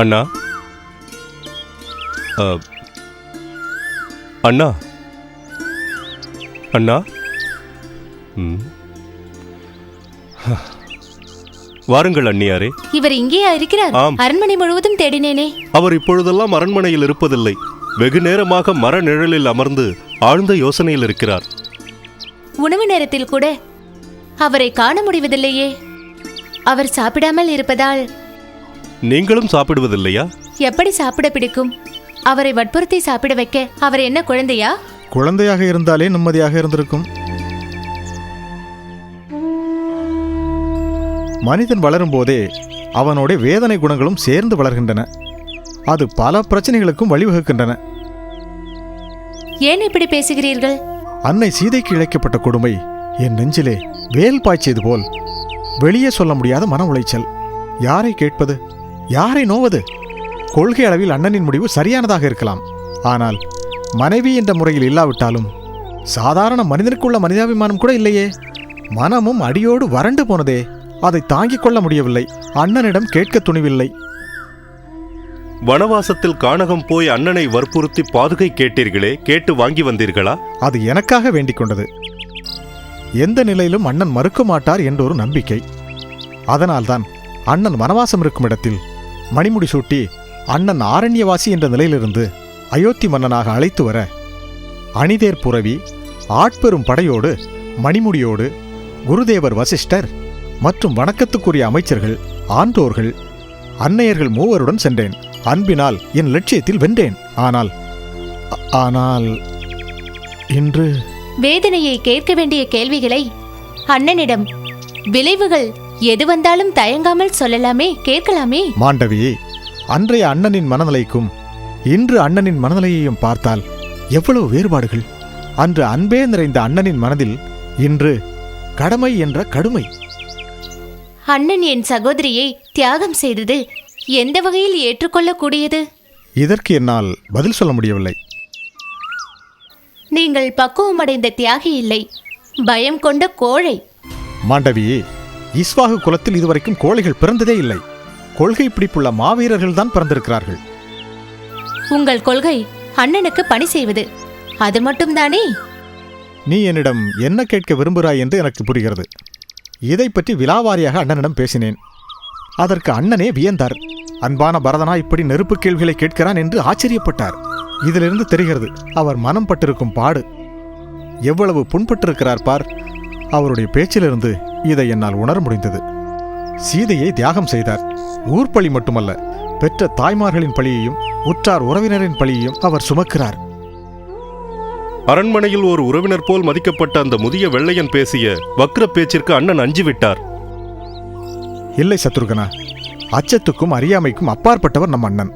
அண்ணா. அண்ணா. அண்ணா. ம். வாருங்கள் அண்ணியாரே இவர் இங்கேயா இருக்கிறார்? ஆம். அரண்மனை முழுவதும் தேடினேனே. அவர் இப்பொழுதெல்லாம் அரண்மனையில் இருப்பதில்லை. வெகு நேரமாக மர நிழலில் அமர்ந்து ஆழ்ந்த யோசனையில் இருக்கிறார். உணவு நேரத்தில் கூட அவரை காண முடிவதில்லையே. அவர் சாப்பிடாமல் இருப்பதால் நீங்களும் சாப்பிடுவதில்லையா? எப்படி சாப்பிட பிடிக்கும்? அவரை வற்புறுத்தி சாப்பிட வைக்க அவர் என்ன குழந்தையா? குழந்தையாக இருந்தாலே நிம்மதியாக இருந்திருக்கும். மனிதன் வளரும் போதே அவனோட வேதனை குணங்களும் சேர்ந்து வளர்கின்றன. அது பல பிரச்சனைகளுக்கும் வழிவகுக்கின்றன. ஏன் இப்படி பேசுகிறீர்கள்? அன்னை சீதைக்கு இழைக்கப்பட்ட கொடுமை என் நெஞ்சிலே வேல் பாய்ச்சியது போல். வெளியே சொல்ல முடியாத மன உளைச்சல். யாரை கேட்பது? யாரை நோவது? கொள்கை அளவில் அண்ணனின் முடிவு சரியானதாக இருக்கலாம். ஆனால் மனைவி என்ற முறையில் இல்லாவிட்டாலும் சாதாரண மனிதனுக்குள்ள மனிதாபிமானம் கூட இல்லையே. மனமும் அடியோடு வறண்டு போனதே. அதை தாங்கிக் கொள்ள முடியவில்லை. அண்ணனிடம் கேட்க துணிவில்லை. வனவாசத்தில் கானகம் போய் அண்ணனை வற்புறுத்தி பாதுகை கேட்டீர்களே கேட்டு வாங்கி வந்தீர்களா? அது எனக்காக வேண்டிக் கொண்டது. எந்த நிலையிலும் அண்ணன் மறுக்க மாட்டார் என்ற ஒரு நம்பிக்கை. அதனால்தான் அண்ணன் வனவாசம் இருக்கும் இடத்தில் மணிமுடி சூட்டி அண்ணன் ஆரண்யவாசி என்ற நிலையிலிருந்து அயோத்தி மன்னனாக அழைத்து வர அணிதேர் புரவி ஆட்பெரும் படையோடு மணிமுடியோடு குருதேவர் வசிஷ்டர் மற்றும் வணக்கத்துக்குரிய அமைச்சர்கள் ஆண்டோர்கள் அன்னையர்கள் மூவருடன் சென்றேன். அன்பினால் என் லட்சியத்தில் வென்றேன். ஆனால் ஆனால் இன்று வேதனையை கேட்க வேண்டிய கேள்விகளை அண்ணனிடம் விளைவுகள் எது வந்தாலும் தயங்காமல் சொல்லலாமே கேட்கலாமே. மாண்டவி அன்றைய அண்ணனின் மனநிலைக்கும் இன்று அண்ணனின் மனநிலையையும் பார்த்தால் எவ்வளவு வேறுபாடுகள். அன்று அன்பே நிறைந்த அண்ணனின் மனதில் இன்று கடமை என்ற கடுமை. அண்ணன் என் சகோதரியை தியாகம் செய்தது எந்த வகையில் ஏற்றுக்கொள்ளக்கூடியது? இதற்கு என்னால் பதில் சொல்ல முடியவில்லை. நீங்கள் பக்குவமடைந்த தியாகி இல்லை பயம் கொண்ட கோழை. மாண்டவி இஸ்வாகு குலத்தில் இதுவரைக்கும் கோழைகள் பிறந்ததே இல்லை. கொள்கை பிடிப்புள்ள மாவீரர்கள் தான் பிறந்திருக்கிறார்கள். உங்கள் கொள்கை அண்ணனுக்கு பணி செய்வது. அது மட்டும்தானே? நீ என்னிடம் என்ன கேட்க விரும்புகிறாய் என்று எனக்கு புரிகிறது. இதை பற்றி விலாவாரியாக அண்ணனிடம் பேசினேன். அதற்கு அண்ணனே வியந்தார். அன்பான பரதனா இப்படி நெருப்பு கேள்விகளை கேட்கிறான் என்று ஆச்சரியப்பட்டார். இதிலிருந்து தெரிகிறது அவர் மனம் பட்டிருக்கும் பாடு. எவ்வளவு புண்பட்டிருக்கிறார் பார். அவருடைய பேச்சிலிருந்து இதை என்னால் உணர முடிந்தது. சீதையை தியாகம் செய்தார். ஊர் பழி மட்டுமல்ல பெற்ற தாய்மார்களின் பழியையும் உற்றார் உறவினரின் பழியையும் அவர் சுமக்கிறார். அரண்மனையில் ஒரு உறவினர் போல் மதிக்கப்பட்ட அந்த முதிய வெள்ளையன் பேசிய வக்ர பேச்சிற்கு அண்ணன் அஞ்சு விட்டார். இல்லை சத்ருகனா அச்சத்துக்கும் அறியாமைக்கும் அப்பாற்பட்டவர் நம் அண்ணன்.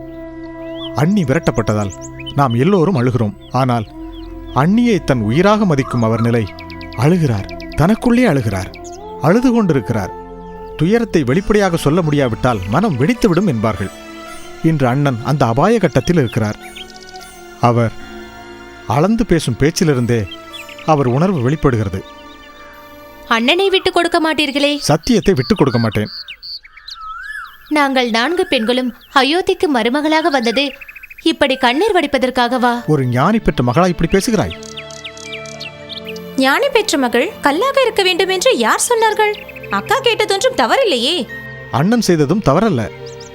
அண்ணி விரட்டப்பட்டதால் நாம் எல்லோரும் அழுகிறோம். ஆனால் அண்ணியை தன் உயிராக மதிக்கும் அவர் நிலை அழுகிறார். தனக்குள்ளே அழுகிறார். அழுது கொண்டிருக்கிறார் துயரத்தை வெளிப்படையாக சொல்ல முடியாவிட்டால் மனம் வெடித்துவிடும் என்பார்கள். இன்று அண்ணன் அந்த அபாய கட்டத்தில் இருக்கிறார். அவர் அளந்து பேசும் பேச்சிலிருந்தே அவர் உணர்வு வெளிப்படுகிறது. அண்ணனை விட்டு கொடுக்க மாட்டீர்களே? சத்தியத்தை விட்டுக் கொடுக்க மாட்டேன். நாங்கள் நான்கு பெண்களும் அயோத்திக்கு மருமகளாக வந்தது. இப்படி கண்ணீர் வடிப்பதற்காகவா? ஒரு ஞானி பெற்ற மகளா இப்படி பேசுகிறாய்? ஞானி பெற்ற மகள் கல்லாக இருக்க வேண்டும் என்று யார் சொன்னார்கள்? அக்கா கேட்டதொன்றும் தவறில்லையே. அண்ணன் செய்ததும் தவறல்ல.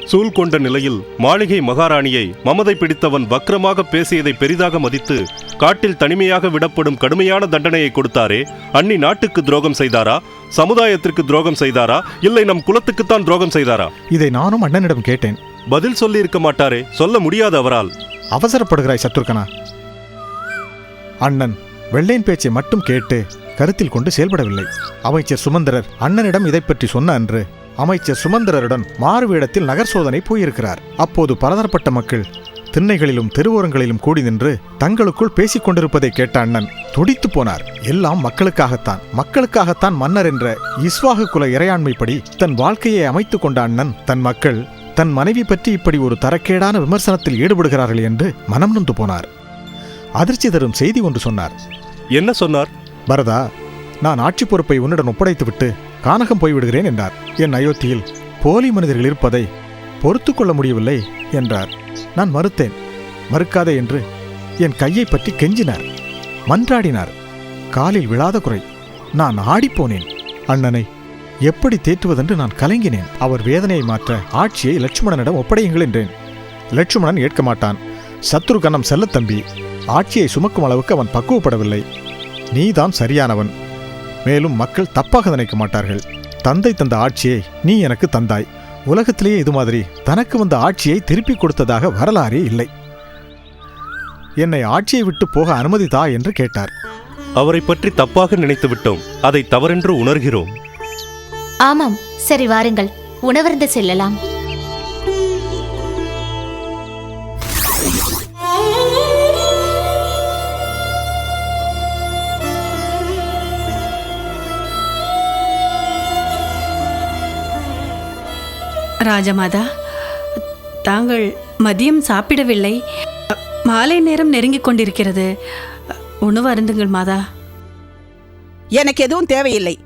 சூழ் கொண்ட நிலையில் மாளிகை மகாராணியை மமதை பிடித்தவன் வக்ரமாக பேசியதை பெரிதாக மதித்து காட்டில் தனிமையாக விடப்படும் கடுமையான தண்டனையை கொடுத்தாரே அன்னி நாட்டுக்கு துரோகம் செய்தாரா? சமுதாயத்திற்கு துரோகம் செய்தாரா? இல்லை நம் குலத்துக்குத்தான் துரோகம் செய்தாரா? இதை நானும் அண்ணனிடம் கேட்டேன். பதில் சொல்லி இருக்க மாட்டாரே சொல்ல முடியாது அவரால். அவசரப்படுகிறாய் சத்ருகனா அண்ணன் வெள்ளையின் பேச்சை மட்டும் கேட்டு கருத்தில் கொண்டு செயல்படவில்லை. அமைச்சர் சுமந்திரர் அண்ணனிடம் இதை பற்றி சொன்ன அன்று அமைச்சர் சுமந்திரருடன் மாறுவேடத்தில் நகர் சோதனை போயிருக்கிறார். அப்போது பலதரப்பட்ட மக்கள் திண்ணைகளிலும் தெருவோரங்களிலும் கூடி நின்று தங்களுக்குள் பேசிக் கொண்டிருப்பதை கேட்ட அண்ணன் துடித்து போனார். எல்லாம் மக்களுக்காகத்தான் மக்களுக்காகத்தான் மன்னர் என்ற இஸ்வாகு குல இறையாண்மைப்படி தன் வாழ்க்கையை அமைத்துக் கொண்ட அண்ணன் தன் மக்கள் தன் மனைவி பற்றி இப்படி ஒரு தரக்கேடான விமர்சனத்தில் ஈடுபடுகிறார்கள் என்று மனம் நொந்து போனார். அதிர்ச்சி தரும் செய்தி ஒன்று சொன்னார். என்ன சொன்னார்? பரதா நான் ஆட்சி பொறுப்பை உன்னிடம் ஒப்படைத்துவிட்டு கானகம் போய்விடுகிறேன் என்றார். என் அயோத்தியில் போலி மனிதர்கள் இருப்பதை பொறுத்து கொள்ள முடியவில்லை என்றார். நான் மறுத்தேன். மறுக்காதே என்று என் கையை பற்றி கெஞ்சினார். மன்றாடினார். காலில் விழாத குறை. நான் ஆடிப்போனேன். அண்ணனை எப்படி தேற்றுவதென்று நான் கலங்கினேன். அவர் வேதனையை மாற்ற ஆட்சியை லட்சுமணனிடம் ஒப்படையுங்கள் என்றேன். லட்சுமணன் ஏற்க மாட்டான். சத்ருகணம் செல்லத்தம்பி ஆட்சியை சுமக்கும் அளவுக்கு அவன் பக்குவப்படவில்லை. நீதான் சரியானவன். மேலும் மக்கள் தப்பாக நினைக்க மாட்டார்கள். தந்தை தந்த ஆட்சியை நீ எனக்கு தந்தாய். உலகத்திலேயே இது மாதிரி தனக்கு வந்த ஆட்சியை திருப்பிக் கொடுத்ததாக வரலாறே இல்லை. என்னை ஆட்சியை விட்டு போக அனுமதி தா என்று கேட்டார். அவரை பற்றி தப்பாக நினைத்து விட்டோம். அதை தவறென்று உணர்கிறோம். ஆமாம் சரி வாருங்கள். உணவருந்து செல்லலாம். ராஜமாதா தாங்கள் மதியம் சாப்பிடவில்லை. மாலை நேரம் நெருங்கிக் கொண்டிருக்கிறது. உணவு அருந்துங்கள் மாதா. எனக்கு எதுவும் தேவையில்லை.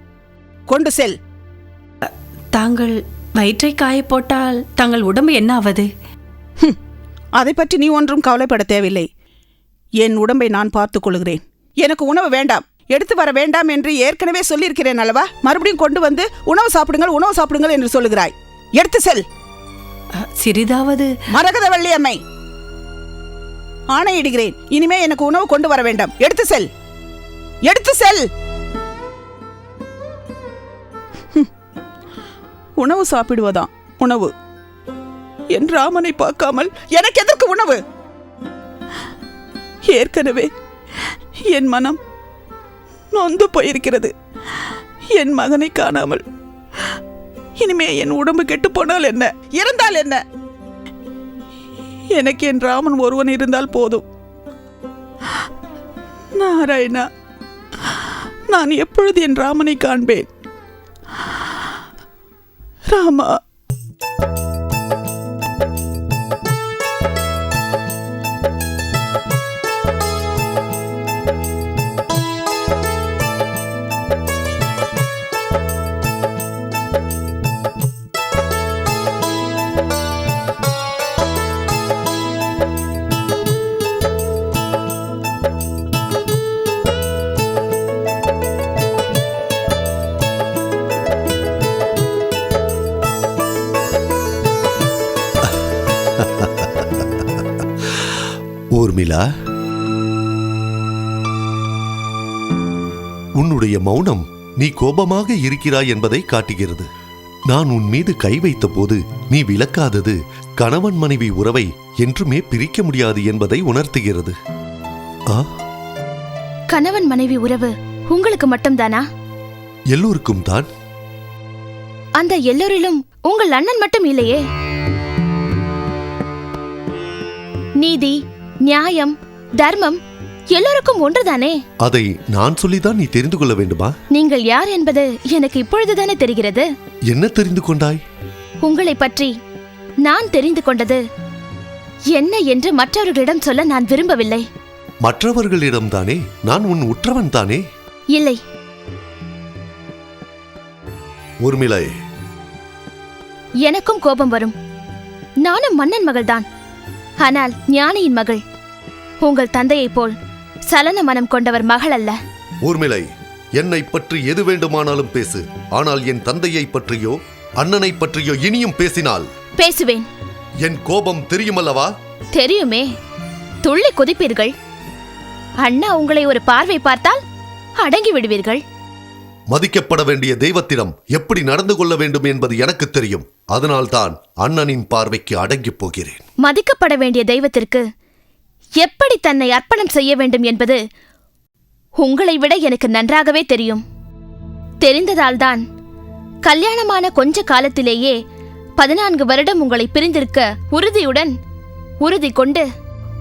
கொண்டு செல். தாங்கள் வயிற்றை காய போட்டால் தங்கள் உடம்பு என்ன ஆவது? அதை பற்றி நீ ஒன்றும் கவலைப்பட தேவையில்லை. என் உடம்பை நான் பார்த்துக் கொள்கிறேன். எனக்கு உணவு வேண்டாம். எடுத்து வர வேண்டாம் என்று ஏற்கனவே சொல்லியிருக்கிறேன் அல்லவா? மறுபடியும் கொண்டு வந்து உணவு சாப்பிடுங்கள் உணவு சாப்பிடுங்கள் என்று சொல்லுகிறாய். எடுத்து செல். சிறிதாவது. மரகதவள்ளி அம்மை ஆணையிடுகிறேன். இனிமே எனக்கு உணவு கொண்டு வர வேண்டாம். எடுத்து செல். எடுத்து செல். உணவு சாப்பிடுவதாம் உணவு. என் ராமனை பார்க்காமல் எனக்கு எதற்கு உணவு? ஏற்கனவே என் மனம் நொந்து போயிருக்கிறது. என் மகனை காணாமல். இனிமே என் உடம்பு கெட்டு போனால் என்ன? இருந்தால் என்ன? எனக்கு என் ராமன் ஒருவன் இருந்தால் போதும். நாராயணா நான் எப்பொழுது என் ராமனை காண்பேன்? ராமா ஊர்மிளா உன்னுடைய மௌனம் நீ கோபமாக இருக்கிறாய் என்பதை காட்டுகிறது. நான் உன் மீது கை வைத்த போது நீ விளக்காதது கணவன் மனைவி உறவை என்றுமே பிரிக்க முடியாது என்பதை உணர்த்துகிறது. ஆ? கணவன் மனைவி உறவு உங்களுக்கு மட்டும்தானா? எல்லோருக்கும் தான். அந்த எல்லோரிலும் உங்கள் அண்ணன் மட்டும் இல்லையே? நீதி நியாயம் தர்மம் எல்லோருக்கும் ஒன்றுதானே? அதை நான் சொல்லிதான் நீ தெரிந்து கொள்ள வேண்டுமா? நீங்கள் யார் என்பது எனக்கு இப்பொழுதுதானே தெரிகிறது. என்ன தெரிந்து கொண்டாய்? உங்களை பற்றி நான் தெரிந்து கொண்டது என்ன என்று மற்றவர்களிடம் சொல்ல நான் விரும்பவில்லை. மற்றவர்களிடம்தானே நான் உன் உற்றவன் தானே? இல்லை. ஊர்மிளை எனக்கும் கோபம் வரும். நானும் மன்னன் மகள்தான். ஆனால் ஞானியின் மகள். உங்கள் தந்தையைப் போல் சலன மனம் கொண்டவர் மகள் அல்ல. ஊர்மிளை என்னை பற்றி எது வேண்டுமானாலும் பேசு. ஆனால் என் தந்தையை பற்றியோ அண்ணனை பற்றியோ இனியும் பேசினால். பேசுவேன். என் கோபம் தெரியுமல்லவா? தெரியுமே. துள்ளி குதிப்பீர்கள். அண்ணா உங்களை ஒரு பார்வை பார்த்தால் அடங்கி விடுவீர்கள். மதிக்கப்பட வேண்டிய தெய்வத்திடம் எப்படி நடந்து கொள்ள வேண்டும் என்பது எனக்கு தெரியும். அதனால்தான் அண்ணனின் பார்வைக்கு அடங்கிப் போகிறேன். மதிக்கப்பட வேண்டிய தெய்வத்திற்கு எப்படி தன்னை அர்ப்பணம் செய்ய வேண்டும் என்பது உங்களை விட எனக்கு நன்றாகவே தெரியும். தெரிந்ததால்தான் கல்யாணமான கொஞ்ச காலத்திலேயே பதினான்கு வருடம் உங்களை பிரிந்திருக்க உறுதியுடன் உறுதி கொண்டு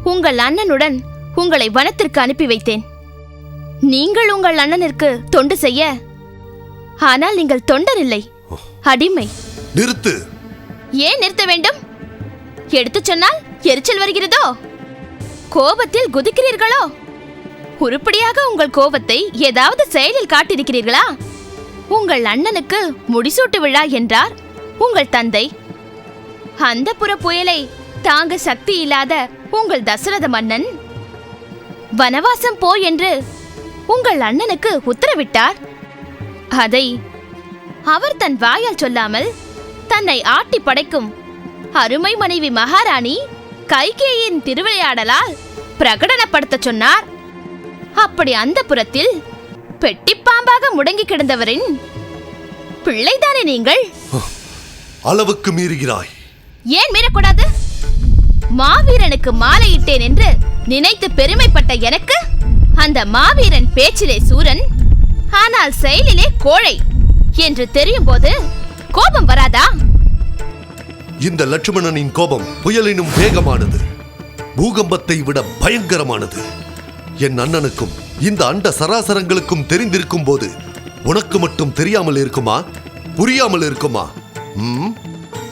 உங்கள் அண்ணனுடன் உங்களை வனத்திற்கு அனுப்பி வைத்தேன். நீங்கள் உங்கள் அண்ணனிற்கு தொண்டு செய்ய ஆனால் நீங்கள் தொண்டர் இல்லை அடிமை. நிறுத்து. ஏன் நிறுத்த வேண்டும்? எடுத்துச் சொன்னால் எரிச்சல் வருகிறதோ? கோபத்தில் குதிக்கிறீர்களோ? உருப்படியாக உங்கள் கோபத்தை ஏதாவது செயலில் காட்டியிருக்கிறீர்களா? உங்கள் அண்ணனுக்கு முடிசூட்டு விழா என்றார் உங்கள் தந்தை. அந்த புற புயலை தாங்க சக்தி இல்லாத உங்கள் தசரத மன்னன். வனவாசம் போ என்று உங்கள் அண்ணனுக்கு உத்தரவிட்டார். அதை அவர் தன் வாயால் சொல்லாமல் தன்னை ஆட்டி படைக்கும் அருமை மனைவி மகாராணி கைகேயின் திருவிளையாடலால் பிரகடனப்படுத்தச் சொன்னார். அப்படி அந்த புறத்தில் பெட்டிப்பாம்பாக முடங்கி கிடந்தவரின் பிள்ளைதானே நீங்கள்? அளவுக்கு மீறுகிறாய். ஏன் மீறக்கூடாது? மாவீரனுக்கு மாலையிட்டேன் என்று நினைத்து பெருமைப்பட்ட எனக்கு அந்த மாவீரன் பேச்சிலே சூரன் ஆனால் செயலிலே கோழை என்று தெரியும் போது கோபம் வராதா? இந்த லட்சுமணனின் கோபம் புயலினும் வேகமானது. பூகம்பத்தை விட பயங்கரமானது. என் அண்ணனுக்கும் இந்த அண்ட சராசரங்களுக்கும் தெரிந்திருக்கும் போது உனக்கு மட்டும் தெரியாமல் இருக்குமா? புரியாமல் இருக்குமா? ம்?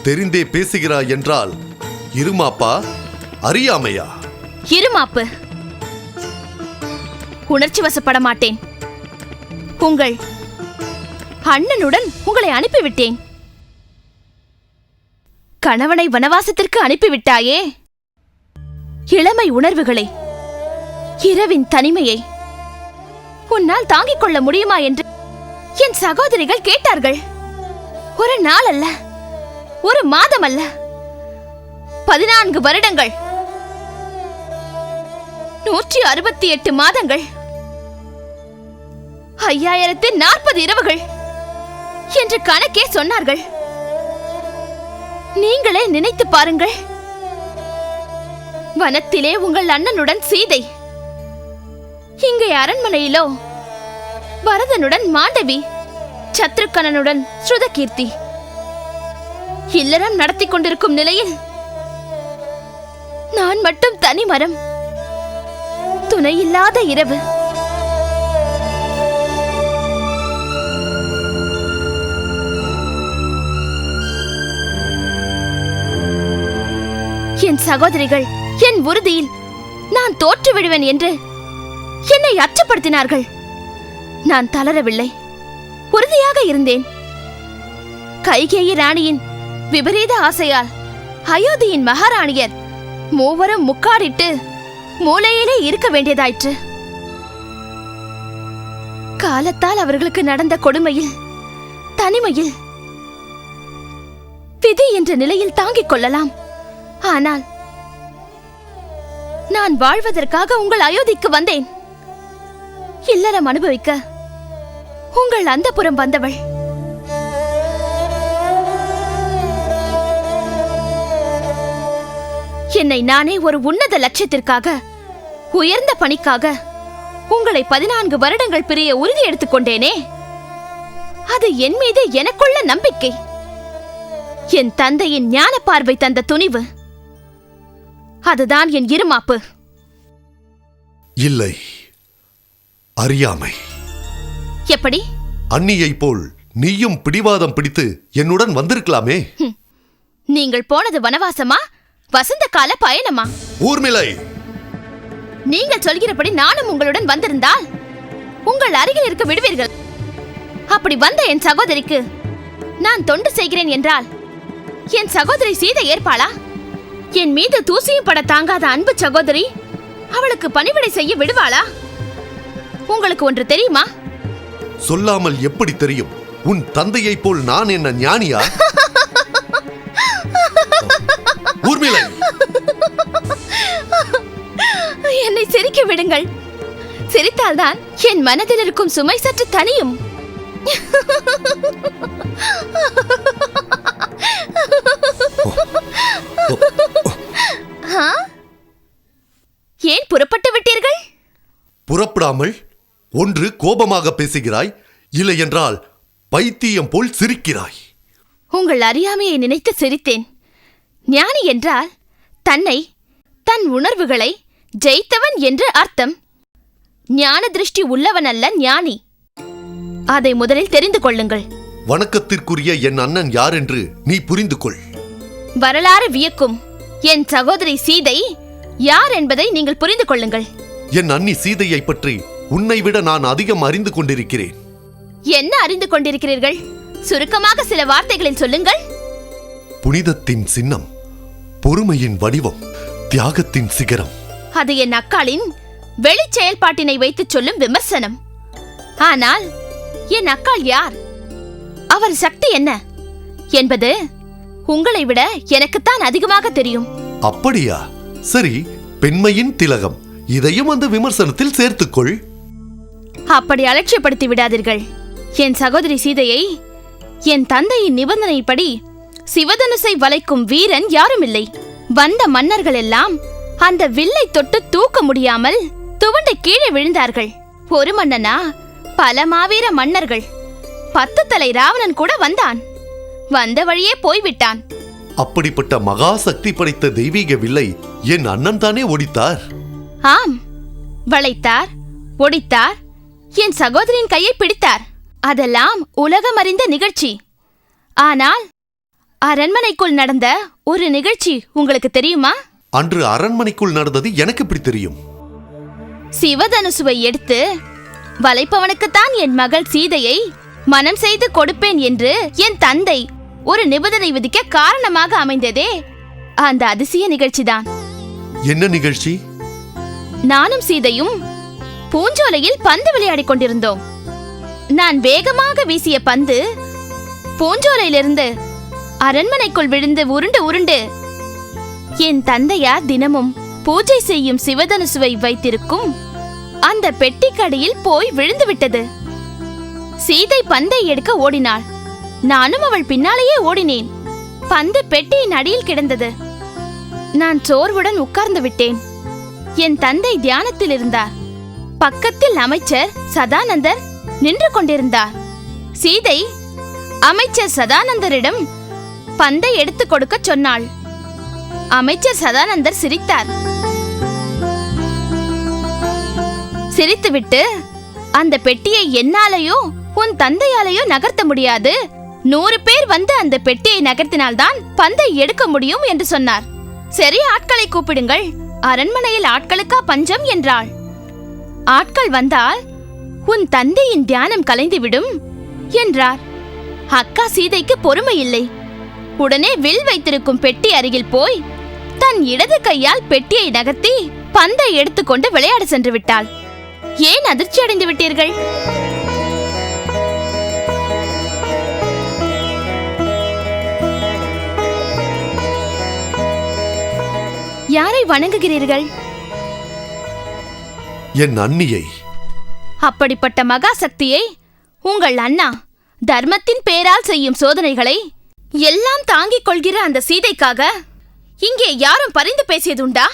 தெரிந்தே பேசுகிறாய் என்றால் இருமாப்பா அறியாமையா? இருமாப்பு உணர்ச்சி வசப்பட மாட்டேன். உங்கள் அண்ணனுடன் உங்களை அனுப்பிவிட்டேன். கணவனை வனவாசத்திற்கு அனுப்பிவிட்டாயே? இளமை உணர்வுகளை இரவின் தனிமையை உன்னால் தாங்கிக் கொள்ள முடியுமா என்று என் சகோதரிகள் கேட்டார்கள். ஒரு நாள் அல்ல ஒரு மாதம் அல்ல பதினான்கு வருடங்கள் நூற்றி அறுபத்தி எட்டு மாதங்கள் ஐயாயிரத்து நாற்பது இரவுகள் என்று கணக்கே சொன்னார்கள். நீங்களே நினைத்து பாருங்கள். வனத்திலே உங்கள் அண்ணனுடன் சீதை. இங்கே அரண்மனையிலோ பரதனுடன் மாண்டவி சத்ருக்கணனுடன் ஸ்ருதகீர்த்தி. இல்லறம் நடத்தி கொண்டிருக்கும் நிலையில் நான் மட்டும் தனி மரம் துணையில்லாத இரவு. என் சகோதரிகள் என் உறுதியில் நான் தோற்று விடுவேன் என்று என்னை அச்சப்படுத்தினார்கள். நான் தளரவில்லை. உறுதியாக இருந்தேன். கைகேயி ராணியின் விபரீத ஆசையால் அயோத்தியின் மகாராணியர் மூவரும் முக்காடிட்டு மூலையிலே இருக்க வேண்டியதாயிற்று. காலத்தால் அவர்களுக்கு நடந்த கொடுமையில் தனிமையில் விதி என்ற நிலையில் தாங்கிக் கொள்ளலாம். ஆனால் நான் வாழ்வதற்காக உங்கள் அயோத்திக்கு வந்தேன். இல்லறம் அனுபவிக்க உங்கள் அந்தப்புறம் வந்தவள். என்னை நானே ஒரு உன்னத லட்சியத்திற்காக உயர்ந்த பணிக்காக உங்களை பதினான்கு வருடங்கள் பிரிய உறுதி எடுத்துக்கொண்டேனே அது என் மீது எனக்குள்ள நம்பிக்கை. என் தந்தையின் ஞான பார்வை தந்த துணிவு அதுதான் என் இருமாப்பு. இல்லை அறியாமை. எப்படி? அந்நியைப் போல் நீயும் பிடிவாதம் பிடித்து என்னுடன் வந்திருக்கலாமே. நீங்கள் போனது வனவாசமா? வசந்த கால பயணமா? ஊர்மிளை! நீங்கள் சொல்கிறபடி நானும் உங்களுடன் வந்திருந்தால் உங்கள் அருகில் இருக்க விடுவீர்கள். அப்படி வந்த என் சகோதரிக்கு நான் தொண்டு செய்கிறேன் என்றால் என் சகோதரி சீதை ஏற்பாளா? என் மீது தூசியும் பட தாங்காத அன்பு சகோதரி அவளுக்கு பணிவிடை செய்ய விடுவாளா? உங்களுக்கு ஒன்று தெரியுமா? சொல்லாமல் எப்படி தெரியும்? உன் தந்தையைப் போல் நான் என்ன ஞானியா? ஊர்மிளை! என்னை சிரிக்க விடுங்கள். சிரித்தால்தான் என் மனதில் இருக்கும் சுமை சற்று தனியும்? ஏன் புறப்பட்டு விட்டீர்கள்? புறப்படாமல் ஒன்று கோபமாக பேசுகிறாய் இல்லையென்றால் பைத்தியம் போல் சிரிக்கிறாய். உங்கள் அறியாமையை நினைத்து சிரித்தேன். ஞானி என்றால் தன்னை தன் உணர்வுகளை ஜெயித்தவன் என்று அர்த்தம். ஞான திருஷ்டி உள்ளவன் அல்ல ஞானி. அதை முதலில் தெரிந்து கொள்ளுங்கள். வணக்கத்திற்குரிய என் அண்ணன் யார் என்று நீ புரிந்து கொள் வரலாறு வியக்கும். என் சகோதரி சீதை யார் என்பதை நீங்கள் புரிந்து கொள்ளுங்கள். என் அண்ணி சீதையை பற்றி உன்னை விட நான் அதிகம் அறிந்து கொண்டிருக்கிறேன். என்ன அறிந்து கொண்டிருக்கிறீர்கள்? சுருக்கமாக சில வார்த்தைகளில் சொல்லுங்கள். புனிதத்தின் சின்னம் பொறுமையின் வடிவம் தியாகத்தின் சிகரம். அது என் அக்காளின் வெளிச் செயல்பாட்டினை வைத்துச் சொல்லும் விமர்சனம். ஆனால் என் அக்காள் யார்? அவர் சக்தி என்ன? என்பது உங்களை விட எனக்குத்தான் அதிகமாக தெரியும். அப்படியா? சரி பெண்மையின் திலகம். இதையும் அந்த விமர்சனத்தில் சேர்த்துக்கொள். அப்படி அலட்சியப்படுத்தி விடாதீர்கள். என் சகோதரி சீதையை என் தந்தையின் நிபந்தனைப்படி சிவதனுசை வளைக்கும் வீரன் யாரும் இல்லை வந்த மன்னர்கள் எல்லாம் அந்த வில்லை தொட்டு தூக்க முடியாமல் துவண்டு கீழே விழுந்தார்கள். ஒரு மன்னனா? பல மாவீர மன்னர்கள். பத்து தலை ராவணன் கூட வந்தான். வந்த வழியே போய்விட்டான். அப்படிப்பட்ட மகா சக்தி படைத்த தெய்வீக வில்லை என் அண்ணன் தானே ஒடித்தார். ஆம் வளைத்தார் ஒடித்தார் என் சகோதரியின் கையை பிடித்தார். அதெல்லாம் உலகம் அறிந்த நிகழ்ச்சி. ஆனால் அரண்மனைக்குள் நடந்த ஒரு நிகழ்ச்சி உங்களுக்கு தெரியுமா? அன்று அரண்மனைக்குள் நடந்தது எனக்கு இப்படி தெரியும்? சிவதனுசுவை எடுத்து வளைப்பவனுக்குத்தான் என் மகள் சீதையை மனம் செய்து கொடுப்பேன் என்று என் தந்தை ஒரு நிபந்தனை விதிக்க காரணமாக அமைந்ததே அந்த அதிசய நிகழ்ச்சிதான். என்ன நிகழ்ச்சி? நானும் சீதையும் பூஞ்சோலையில் பந்து விளையாடிக் கொண்டிருந்தோம். நான் வேகமாக வீசிய பந்து பூஞ்சோலையிலிருந்து அரண்மனைக்குள் விழுந்து உருண்டு உருண்டு என் தந்தையார் தினமும் பூஜை செய்யும் சிவதனுசுவை வைத்திருக்கும் அந்த பெட்டிக்கடியில் போய் விழுந்து விட்டது சீதை பந்தை எடுக்க ஓடினாள். நானும் அவள் பின்னாலேயே ஓடினேன். பந்து பெட்டியின் அடியில் கிடந்தது. நான் சோர்வுடன் உட்கார்ந்து விட்டேன். என் தந்தை தியானத்தில் இருந்தார். பக்கத்தில் அமைச்சர் சதானந்தர் நின்று கொண்டிருந்தார். சீதை அமைச்சர் சதானந்தரிடம் பந்தை எடுத்துக் கொடுக்க சொன்னாள். அமைச்சர் சதானந்தர் சிரித்தார். சிரித்துவிட்டு அந்த பெட்டியை என்னாலேயோ உன் தந்தையாலேயோ நகர்த்த முடியாது. நூறு பேர் வந்து அந்த பெட்டியை நகர்த்தினால்தான் பந்தை எடுக்க முடியும் என்று சொன்னார். சரி ஆட்களை கூப்பிடுங்கள். அரண்மனையில் ஆட்களுக்கா பஞ்சம்? என்றாள். ஆட்கள் வந்தால் உன் தந்தையின் தியானம் கலைந்துவிடும் என்றார். அக்கா சீதைக்கு பொறுமை இல்லை. உடனே வில் வைத்திருக்கும் பெட்டி அருகில் போய் தன் இடது கையால் பெட்டியை நகர்த்தி பந்தை எடுத்துக்கொண்டு விளையாட சென்று விட்டாள். ஏன் அதிர்ச்சி அடைந்து விட்டீர்கள்? யாரை வணங்குகிறீர்கள்? என் அண்ணியை. அப்படிப்பட்ட மகா சக்தியை உங்கள் அண்ணா தர்மத்தின் பேரால் செய்யும் சோதனைகளை எல்லாம் தாங்கிக் கொள்கிற அந்த சீதைக்காக இங்கே யாரும் பரிந்து பேசியதுண்டா?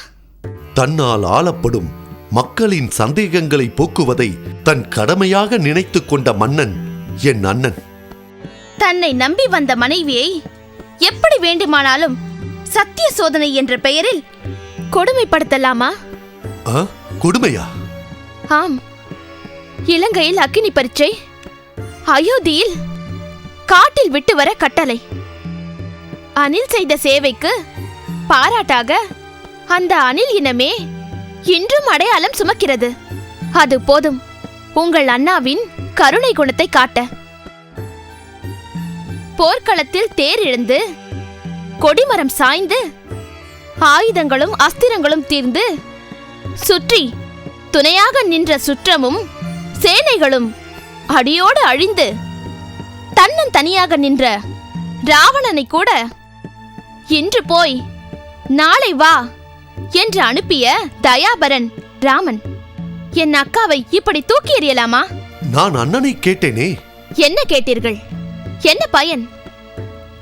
தன்னால் ஆளப்படும் மக்களின் சந்தேகங்களை போக்குவதை தன் கடமையாக நினைத்துக் கொண்ட மன்னன் என் அண்ணன். தன்னை நம்பி வந்த மனைவியை எப்படி வேண்டுமானாலும் சத்திய சோதனை என்ற பெயரில் கொடுமைப்படுத்தலாமா? கொடுமையா? ஆம். இலங்கையில் அக்கினி பரீட்சை அயோத்தியில் காட்டில் விட்டு வர கட்டளை. அனில் செய்த சேவைக்கு பாராட்டாக அந்த அணில் இனமே இன்றும் அடையாளம் சுமக்கிறது. அது போதும். உங்கள் அண்ணாவின் கருணை குணத்தை காட்ட. போர்க்களத்தில் தேர் இழந்து கொடிமரம் சாய்ந்து ஆயுதங்களும் அஸ்திரங்களும் தீர்ந்து சுற்றி துணையாக நின்ற சுற்றமும் சேனைகளும் அடியோடு அழிந்து தன்னன் தனியாக நின்ற ராவணனை கூட இன்று போய் நாளை வா என்று அனுப்பிய தயாபரன் ராமன். என் அக்காவை இப்படி தூக்கி எறியலாமா நான் அண்ணனை கேட்டேனே. என்ன கேட்டீர்கள்? என்ன பயன்?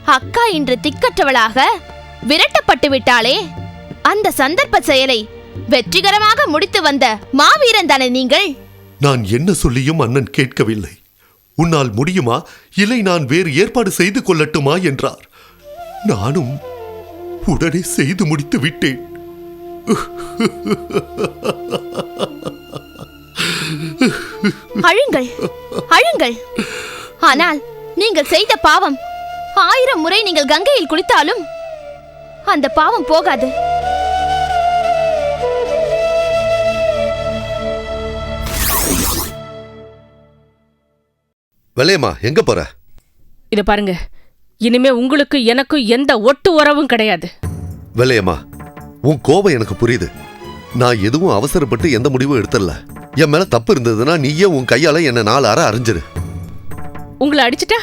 அக்கா இன்று திக்கற்றவளாக விரட்டப்பட்டு விட்டாளே அந்த சந்தர்ப்ப செயலை வெற்றிகரமாக முடித்து வந்த மாவீரன் தானே நீங்கள்? நான் என்ன சொல்லியும் அண்ணன் கேட்கவில்லை. உன்னால் முடியுமா? இல்லை நான் வேறு ஏற்பாடு செய்து கொள்ளட்டுமா என்றார். நானும் உடனே செய்து முடித்து விட்டேன். அழுங்கள் அழுங்கள். ஆனால் நீங்கள் செய்த பாவம் ஆயிரம் முறை நீங்கள் கங்கையில் குளித்தாலும் அந்த பாவம் போகாது. வெள்ளையம்மா எங்க போற? இத பாருங்க. இனிமே உங்களுக்கு எனக்கும் எந்த ஒட்டு உறவும் கிடையாது. வெள்ளையம்மா உன் கோபம் எனக்கு புரியுது. நான் எதுவும் அவசரப்பட்டு எந்த முடிவும் எடுத்துடல என் மேல தப்பு இருந்ததுன்னா நீயே உன் கையால என்ன நாலு அற அறிஞ்சிரு உங்களை அடிச்சிட்டா?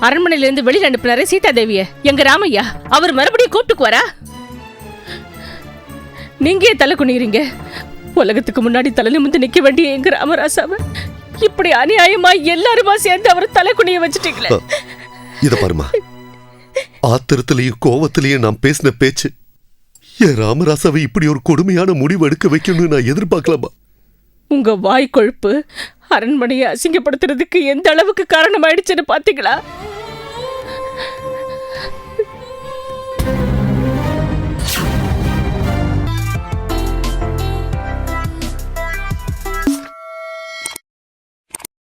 அரண்மனையில இருந்து வெளியில அனுப்பினாரே சீதா தேவிய எங்க ராமையா அவர் மறுபடியும் கூப்பிட்டுக்கு வரா? நீங்க தலை குனிகிறீங்க உலகத்துக்கு முன்னாடி தலை நிமிந்து நிக்க வேண்டிய எங்க ராமராசாவ. இப்படி அநியாயமா எல்லாருமா சேர்ந்து அவர் தலை குனிய வச்சுட்டீங்களே. இத பாருமா. ஆத்திரத்திலையும் கோவத்திலையும் நான் பேசின பேச்சு. என் ராமராசாவை இப்படி ஒரு கொடுமையான முடிவு எடுக்க வைக்கணும்னு நான் எதிர்பார்க்கலாமா? உங்க வாய் கொழுப்பு அரண்மனையை அசிங்கப்படுத்துறதுக்கு எந்த அளவுக்கு காரணமாயிடுச்சுன்னு பாத்தீங்களா?